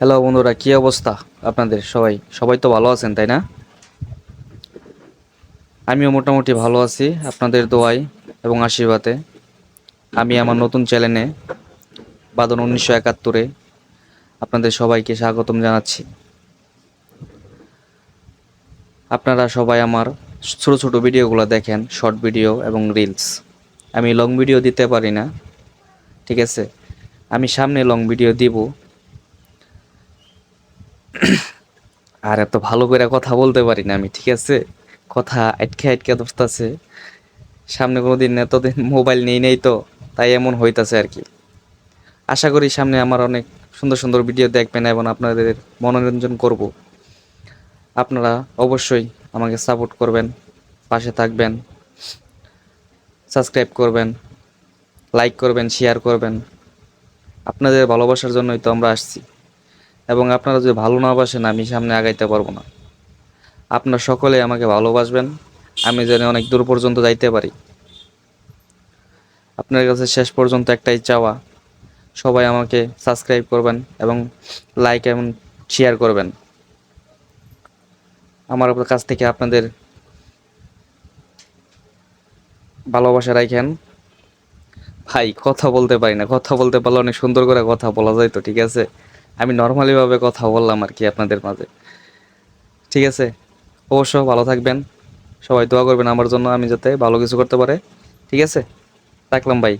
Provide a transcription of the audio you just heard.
Hello বন্ধুরা, কী অবস্থা আপনাদের? সবাই সবাই তো ভালো আছেন, তাই না? আমিও মোটামুটি ভালো আছি, আপনাদের দোয়াই এবং আশীর্বাদে। আমি আমার নতুন চ্যানেলে বাদন উনিশশো একাত্তরে আপনাদের সবাইকে স্বাগতম জানাচ্ছি। আপনারা সবাই আমার ছোট ছোট ভিডিওগুলো দেখেন, শর্ট ভিডিও এবং রিলস। আমি লং ভিডিও দিতে পারি না, ঠিক আছে? আমি সামনে লং ভিডিও দিব আর এত ভালো করে কথা বলতে পারি না আমি, ঠিক আছে? কথা আটকে আটকে দোস্তাছে সামনে কোনোদিন এতদিন মোবাইল নেই নেই তো, তাই এমন হইতাছে আর কি। আশা করি সামনে আমার অনেক সুন্দর সুন্দর ভিডিও দেখবেন এবং আপনাদের মনোরঞ্জন করব। আপনারা অবশ্যই আমাকে সাপোর্ট করবেন, পাশে থাকবেন সাবস্ক্রাইব করবেন লাইক করবেন শেয়ার করবেন। আপনাদের ভালোবাসার জন্যই তো আমরা আসছি। এবং আপনারা যদি ভালো না বাসেন, আমি সামনে আগাইতে পারব না। আপনার সকলে আমাকে ভালোবাসবেন। আমি যেন অনেক দূর পর্যন্ত যাইতে পারি। আপনার কাছে শেষ পর্যন্ত একটাই চাওয়া। সবাই আমাকে সাবস্ক্রাইব করবেন এবং লাইক এবং শেয়ার করবেন। আমার কাছ থেকে আপনাদের ভালোবাসা রাখেন। ভাই, কথা বলতে পারি না। কথা বলতে পারলে অনেক সুন্দর করে কথা বলা যায় তো, ঠিক আছে? আমি নর্মালিভাবে কথা বললাম আর কি আপনাদের মাঝে। ঠিক আছে? অবশ্য ভালো থাকবেন। সবাই দোয়া করবেন আমার জন্য, আমি যাতে ভালো কিছু করতে পারে। ঠিক আছে? রাখলাম ভাই